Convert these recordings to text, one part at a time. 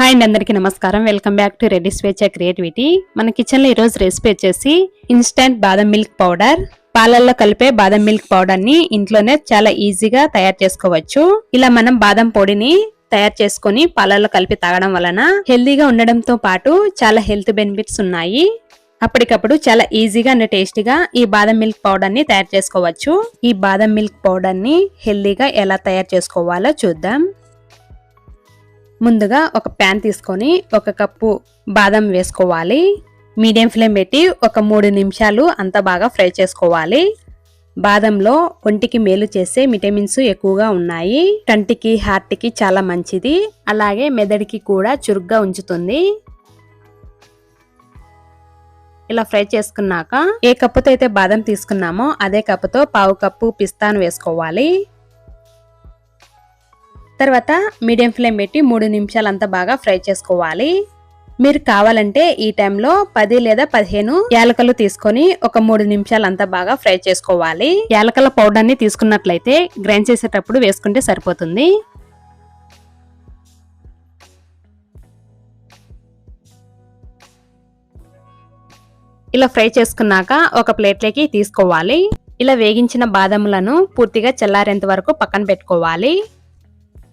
Hi అండి అందరికీ నమస్కారం. వెల్కమ్ బ్యాక్ టు రెడ్డి స్వేచ్ఛ క్రియేటివిటీ మన కిచెన్లో ఈరోజు రెసిపీ వచ్చేసి ఇన్స్టెంట్ బాదం మిల్క్ పౌడర్ పాలల్లో కలిపే బాదం మిల్క్ పౌడర్ని ఇంట్లోనే చాలా ఈజీగా తయారు చేసుకోవచ్చు. ఇలా మనం బాదం పొడిని తయారు చేసుకొని పాలల్లో కలిపి తాగడం వలన హెల్దీగా ఉండడంతో పాటు చాలా హెల్త్ బెనిఫిట్స్ ఉన్నాయి. అప్పటికప్పుడు చాలా ఈజీగా అండ్ టేస్టీగా ఈ బాదం మిల్క్ పౌడర్ని తయారు చేసుకోవచ్చు. ఈ బాదం మిల్క్ పౌడర్ని హెల్దీగా ఎలా తయారు చేసుకోవాలో చూద్దాం. ముందుగా ఒక ప్యాన్ తీసుకొని ఒక కప్పు బాదం వేసుకోవాలి. మీడియం ఫ్లేమ్ పెట్టి ఒక మూడు నిమిషాలు అంత బాగా ఫ్రై చేసుకోవాలి. బాదంలో ఒంటికి మేలు చేసే విటమిన్స్ ఎక్కువగా ఉన్నాయి. కంటికి హార్ట్కి చాలా మంచిది. అలాగే మెదడుకి కూడా చురుగ్గా ఉంచుతుంది. ఇలా ఫ్రై చేసుకున్నాక ఏ కప్పుతో అయితే బాదం తీసుకున్నామో అదే కప్పుతో పావు కప్పు పిస్తాను వేసుకోవాలి. తర్వాత మీడియం ఫ్లేమ్ పెట్టి మూడు నిమిషాలు అంతా బాగా ఫ్రై చేసుకోవాలి. మీరు కావాలంటే ఈ టైంలో పది లేదా పదిహేను యాలకలు తీసుకొని ఒక మూడు నిమిషాలు అంతా బాగా ఫ్రై చేసుకోవాలి. యాలకల పౌడర్ని తీసుకున్నట్లయితే గ్రైండ్ చేసేటప్పుడు వేసుకుంటే సరిపోతుంది. ఇలా ఫ్రై చేసుకున్నాక ఒక ప్లేట్లోకి తీసుకోవాలి. ఇలా వేగించిన బాదములను పూర్తిగా చల్లారేంత వరకు పక్కన పెట్టుకోవాలి.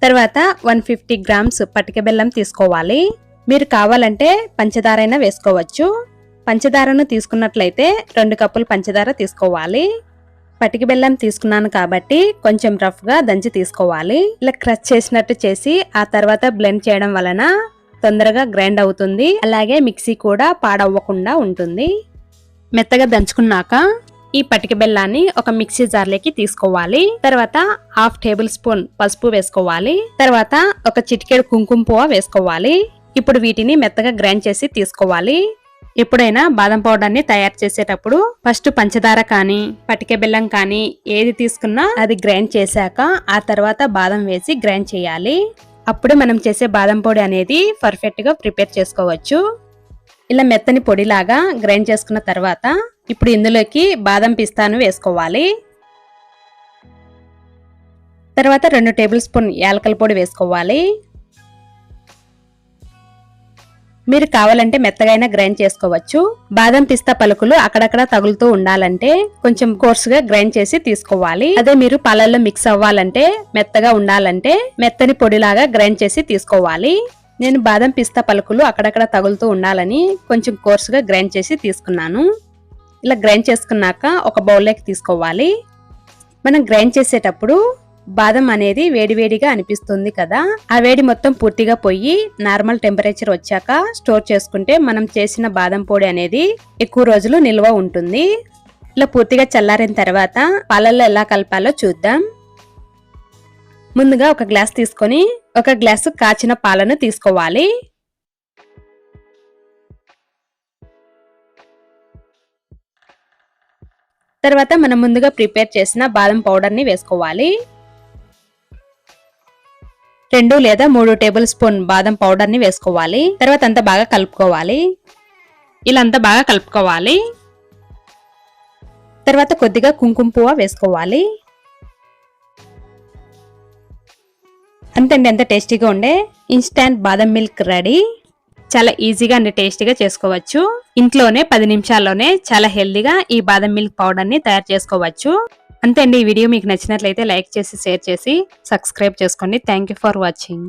తర్వాత వన్ ఫిఫ్టీ గ్రామ్స్ పటిక బెల్లం తీసుకోవాలి. మీరు కావాలంటే పంచదార అయినా వేసుకోవచ్చు. పంచదారను తీసుకున్నట్లయితే రెండు కప్పులు పంచదార తీసుకోవాలి. పటిక బెల్లం తీసుకున్నాను కాబట్టి కొంచెం రఫ్గా దంచి తీసుకోవాలి. ఇలా క్రష్ చేసినట్టు చేసి ఆ తర్వాత బ్లెండ్ చేయడం వలన తొందరగా గ్రైండ్ అవుతుంది. అలాగే మిక్సీ కూడా పాడవ్వకుండా ఉంటుంది. మెత్తగా దంచుకున్నాక ఈ పటిక బెల్లాన్ని ఒక మిక్సీ జార్లోకి తీసుకోవాలి. తర్వాత హాఫ్ టేబుల్ స్పూన్ పసుపు వేసుకోవాలి. తర్వాత ఒక చిటికెడు కుంకుమ పువ్వ వేసుకోవాలి. ఇప్పుడు వీటిని మెత్తగా గ్రైండ్ చేసి తీసుకోవాలి. ఎప్పుడైనా బాదం పౌడర్ని తయారు చేసేటప్పుడు ఫస్ట్ పంచదార కానీ పటిక బెల్లం కానీ ఏది తీసుకున్నా అది గ్రైండ్ చేశాక ఆ తర్వాత బాదం వేసి గ్రైండ్ చేయాలి. అప్పుడే మనం చేసే బాదం పొడి అనేది పర్ఫెక్ట్గా ప్రిపేర్ చేసుకోవచ్చు. ఇలా మెత్తని పొడిలాగా గ్రైండ్ చేసుకున్న తర్వాత ఇప్పుడు ఇందులోకి బాదం పిస్తాను వేసుకోవాలి. తర్వాత రెండు టేబుల్ స్పూన్ యాలకల పొడి వేసుకోవాలి. మీరు కావాలంటే మెత్తగైన గ్రైండ్ చేసుకోవచ్చు. బాదం పిస్తా పలుకులు అక్కడక్కడ తగులుతూ ఉండాలంటే కొంచెం కోర్సుగా గ్రైండ్ చేసి తీసుకోవాలి. అదే మీరు పాలల్లో మిక్స్ అవ్వాలంటే మెత్తగా ఉండాలంటే మెత్తని పొడిలాగా గ్రైండ్ చేసి తీసుకోవాలి. నేను బాదం పిస్తా పలుకులు అక్కడక్కడ తగులుతూ ఉండాలని కొంచెం కోర్సుగా గ్రైండ్ చేసి తీసుకున్నాను. ఇలా గ్రైండ్ చేసుకున్నాక ఒక బౌల్లోకి తీసుకోవాలి. మనం గ్రైండ్ చేసేటప్పుడు బాదం అనేది వేడివేడిగా అనిపిస్తుంది కదా. ఆ వేడి మొత్తం పూర్తిగా పోయి నార్మల్ టెంపరేచర్ వచ్చాక స్టోర్ చేసుకుంటే మనం చేసిన బాదం పొడి అనేది ఎక్కువ రోజులు నిల్వ ఉంటుంది. ఇలా పూర్తిగా చల్లారిన తర్వాత పాలల్లో ఎలా కలపాలో చూద్దాం. ముందుగా ఒక గ్లాస్ తీసుకొని ఒక గ్లాసు కాచిన పాలను తీసుకోవాలి. తర్వాత మనం ముందుగా ప్రిపేర్ చేసిన బాదం పౌడర్ని వేసుకోవాలి. రెండు లేదా మూడు టేబుల్ స్పూన్ బాదం పౌడర్ని వేసుకోవాలి. తర్వాత అంతా బాగా కలుపుకోవాలి. ఇలా అంతా బాగా కలుపుకోవాలి. తర్వాత కొద్దిగా కుంకుమ పువ్వు వేసుకోవాలి. అంతండి ఎంత టేస్టీగా ఉండే. ఇన్స్టాంట్ బాదం మిల్క్ రెడీ. చాలా ఈజీగా అండ్ టేస్టీగా చేసుకోవచ్చు. ఇంట్లోనే పది నిమిషాల్లోనే చాలా హెల్దీగా ఈ బాదం మిల్క్ పౌడర్ని తయారు చేసుకోవచ్చు. అంతే అండి ఈ వీడియో మీకు నచ్చినట్లయితే లైక్ చేసి షేర్ చేసి సబ్స్క్రైబ్ చేసుకోండి థ్యాంక్ ఫర్ వాచింగ్